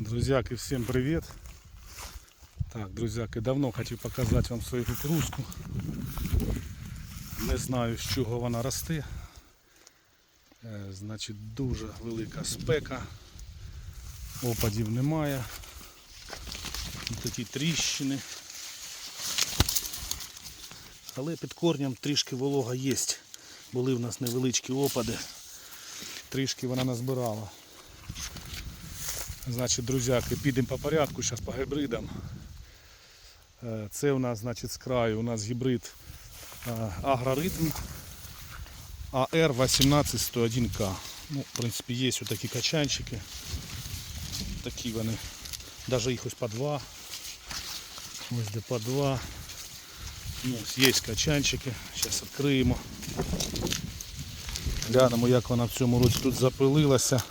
Друзьяки, всем привет! Так, друзяки, давно хотів показати вам свою кукурузку. Не знаю з чого вона росте. Е, Значить, дуже велика спека. Опадів немає. Такі тріщини. Але під корнем трішки волога є. Були в нас невеличкі опади. Трішки вона назбирала. Значить, друзяки, підемо по порядку, зараз по гібридам. Е, Це у нас, значить, з краю у нас гібрид е, агроритм AR 18101К. Ну, в принципі, є ось такі качанчики. Такі вони. Навіть їх ось по два. Ось де по два. Ну, є качанчики. Зараз відкриємо. Глянемо, як вона в цьому році тут запилилася.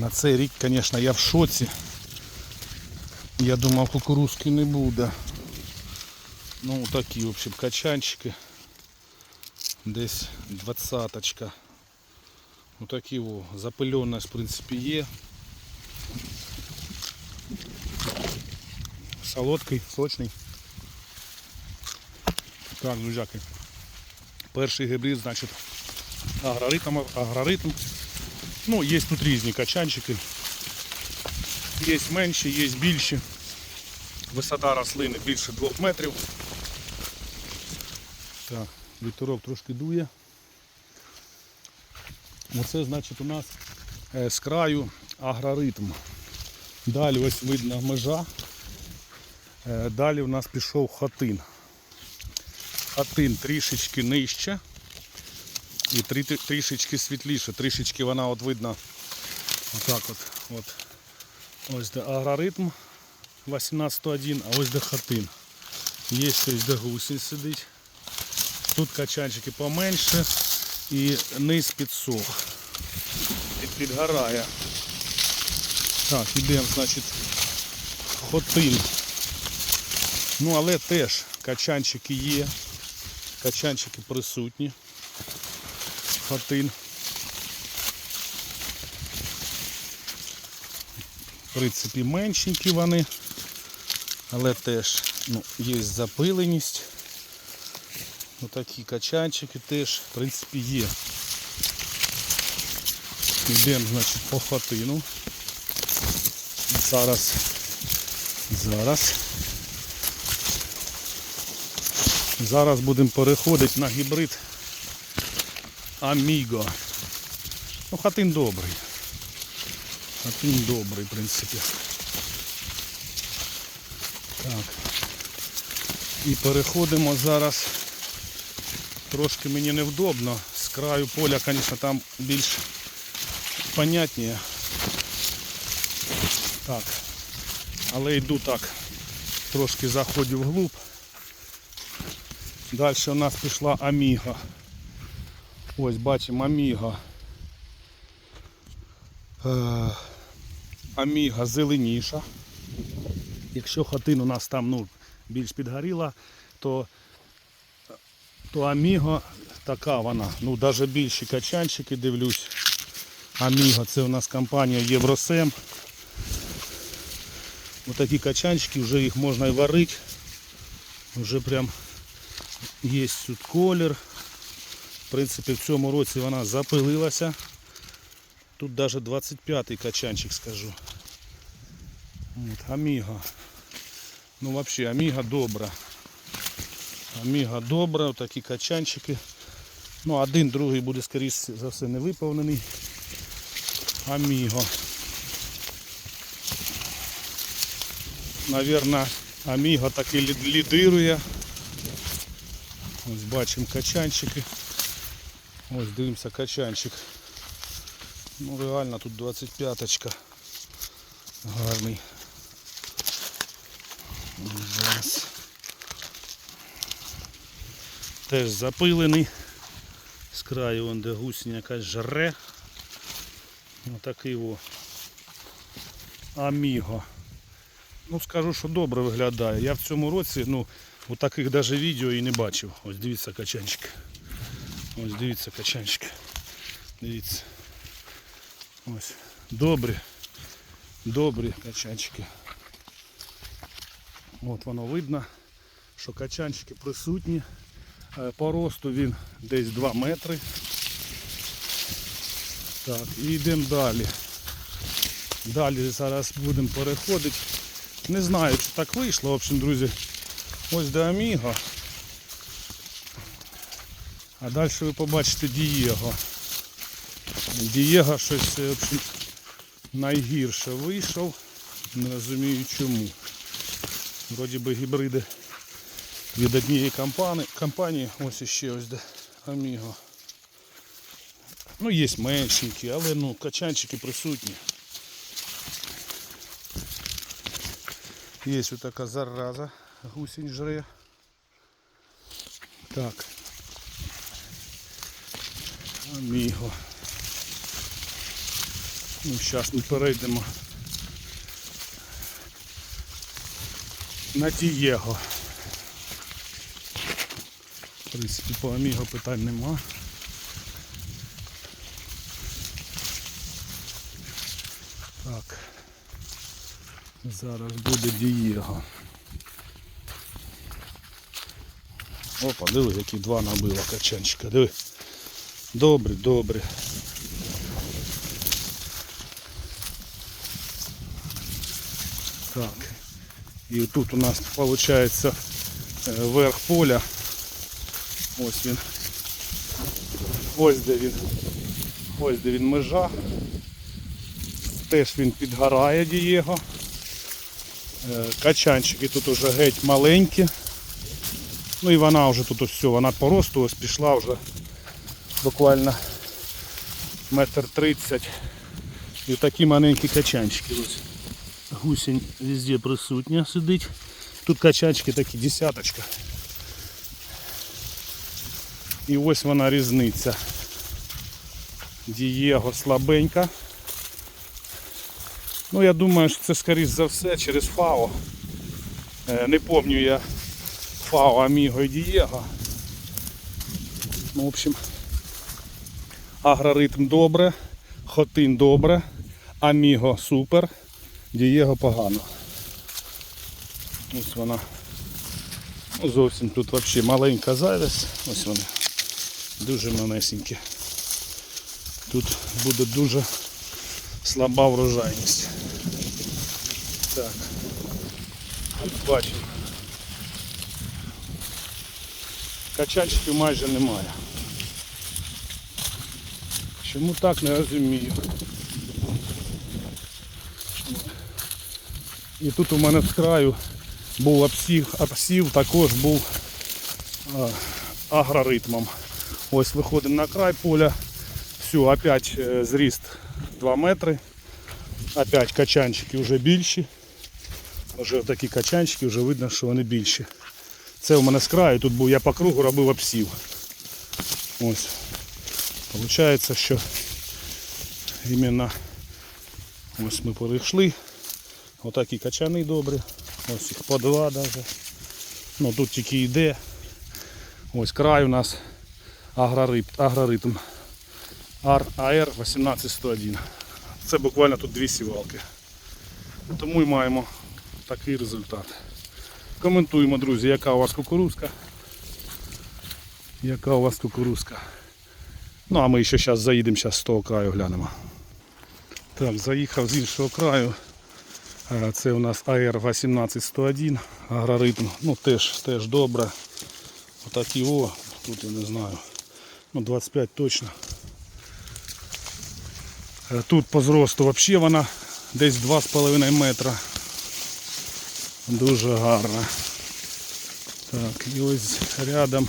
На цей рік, звісно, я в шоці. Я думав, кукурузки не буде. Ну, такі, в общем, качанчики. Десь двадцаточка. Ну такі о, запильонність, в принципі, є. Солодкий, сочний. Так, друзяки. Перший гібрид, значить, агроритм, агроритм. Ну, є тут різні качанчики. Є менші, є більші. Висота рослини більше 2 метрів. Так, вітерок трошки дує. Оце значить у нас е, з краю агроритм. Далі ось видно межа. Е, Далі у нас пішов хатин. Хатин трішечки нижче. І трі- трішечки світліше, трішечки вона от видно отак от. от. Ось де агроритм 18.1, а ось де хатин. Є ось де гусінь сидить. Тут качанчики поменше і низ підсох. І підгорає. Так, ідемо, значить, хотин. Ну але теж качанчики є. Качанчики присутні хатин. В принципі, меншенькі вони, але теж ну, є запиленість. Ну, такі качанчики теж, в принципі, є. Йдемо, значить, по хатину. Зараз, зараз. Зараз будемо переходити на гібрид Аміго. Ну, хатин добрий. Хатин добрий, в принципі. Так. І переходимо зараз. Трошки мені невдобно. З краю поля, звісно, там більш понятніше. Так. Але йду так. Трошки заходжу вглуб. Далі у нас пішла Аміга. Ось бачимо Аміга. Е, Аміга зеленіша. Якщо хатин у нас там ну, більш підгоріла, то, то Аміго така вона. Ну навіть більші качанчики дивлюсь. Аміго це у нас компанія Євросем. Отакі качанчики, вже їх можна і варити. Вже прям є тут колір. В принципі, в цьому році вона запилилася. Тут навіть 25-й качанчик скажу. От, Аміга. Ну взагалі Аміга добра. Аміга добра, такі качанчики. Ну, один, другий буде, скоріше за все, не виповнений. Аміго. Навірно, Аміго таки лід- лідирує. Ось бачимо качанчики. Ось дивимося качанчик. Ну реально тут 25-очка. Гарний. Зараз. Теж запилений. З краю вон де гусінь якась жре. Отакий о. Аміго. Ну скажу, що добре виглядає. Я в цьому році, ну, у таких навіть відео і не бачив. Ось дивіться качанчик. Ось дивіться качанчик. Дивіться. Ось. Добрі. Добрі качанчики. От воно видно, що качанчики присутні. Е, По росту він десь 2 метри. Так, і йдемо далі. Далі зараз будемо переходити. Не знаю, чи так вийшло. В общем, друзі, ось до Аміго. А далі ви побачите Дієго. Дієго щось в общем, найгірше вийшов. Не розумію чому. Вроді би гібриди від однієї компанії, компанії. ось іще ось де Аміго. Ну, є меншенькі, але ну, качанчики присутні. Є ось така зараза, гусінь жре. Так. Аміго. Ну, зараз ми перейдемо на Дієго. В принципі, по Аміго питань нема. Так. Зараз буде Дієго. Опа, диви, які два набила качанчика. Диви. Добре, добре. Так. І тут у нас виходить верх поля. Ось він. Ось де він. Ось де він межа. Теж він підгорає Дієго. Е, Качанчики тут уже геть маленькі. Ну і вона вже тут ось все, вона по росту ось пішла вже буквально метр тридцять. І такі маленькі качанчики. Ось. Гусінь везде присутня сидить. Тут качанчики такі десяточка. І ось вона різниця. Дієго слабенька. Ну я думаю, що це скоріш за все через ФАО. Е, Не пам'ятаю я ФАО Аміго і Дієго. Ну, в общем, агроритм добре, хотин добре, Аміго супер, Дієго погано. Ось вона. Ну, зовсім тут взагалі маленька завість. Ось вони. Дуже манесенькі. Тут буде дуже слаба врожайність. Так. Тут бачимо. Качанчиків майже немає. Чому так не розумію. І тут у мене з краю був обсів, обсів також був а, агроритмом. Ось виходимо на край поля. Все, опять е, зріст 2 метри. Опять качанчики вже більші. Вже такі качанчики, вже видно, що вони більші. Це у мене з краю, тут був я по кругу робив обсів. Ось. Получається, що іменно ось ми перейшли. Отакі качани добрі. Ось їх по два даже. Ну тут тільки йде. Ось край у нас агроритм. АР 18101. Це буквально тут дві сівалки. Тому і маємо такий результат. Коментуємо, друзі, яка у вас кукурузка. Яка у вас кукурузка. Ну а ми ще зараз заїдемо зараз з того краю глянемо. Так, заїхав з іншого краю. Е, Це у нас АР 18101 агроритм. Ну теж теж добре. Отакі о, тут я не знаю. Ну 25 точно. Е, Тут по зросту взагалі вона десь 2,5 метра. Дуже гарна. Так, і ось рядом.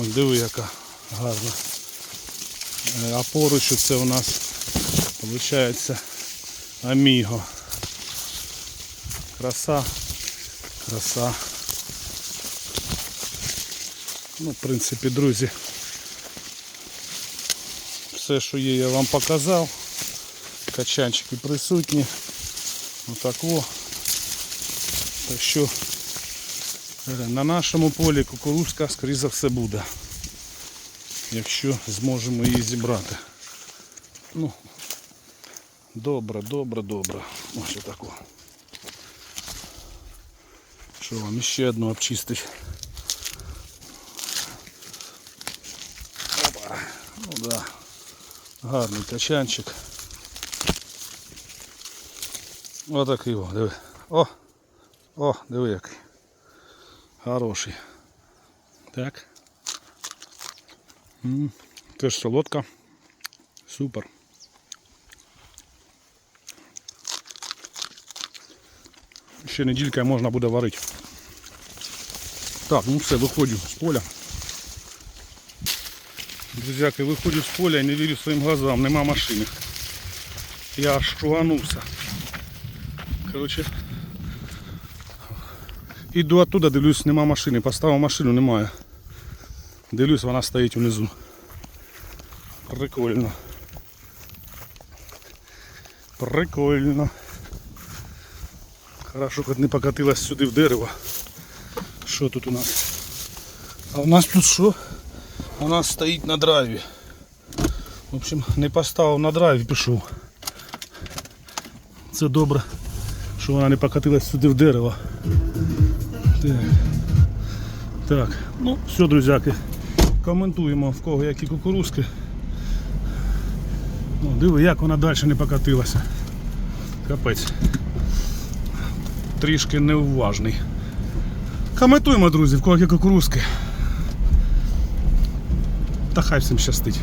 Ось диви яка гарна. Е, А поруч це у нас виходить Аміго. Краса, краса. Ну, в принципі, друзі, все, що є, я вам показав. Качанчики присутні. Отак о. Так що е, на нашому полі кукурузка, скоріше за все, буде. Якщо зможемо її зібрати. Ну, Добре, добре, добре. Ось отако. Що вам іще одну обчистить? Опа. Ну да. Гарний качанчик. Отакий о, диви. О! О, диви який. Хороший. Так. М, Теж солодка. Супер. Ще неділька можна буде варити. Так, ну все, виходжу з поля. Друзяки, виходжу з поля і не вірю своїм глазам, нема машини. Я аж шуганувся. Коротше. Іду оттуда, дивлюсь, нема машини. Поставив машину, немає. Дивлюсь, вона стоїть внизу. Прикольно. Прикольно. Хорошо, хоч не покатилась сюди в дерево. Що тут у нас? А у нас тут що? У нас стоїть на драйві. В общем, не поставив на драйві, пішов. Це добре, що вона не покатилась сюди в дерево. Так. Так, ну все, друзяки. Коментуємо в кого які кукурузки. Ну, диви, як вона далі не покатилася. Капець. Трішки неуважний. Коментуємо, друзі, в кого які кукурузки. Та хай всім щастить.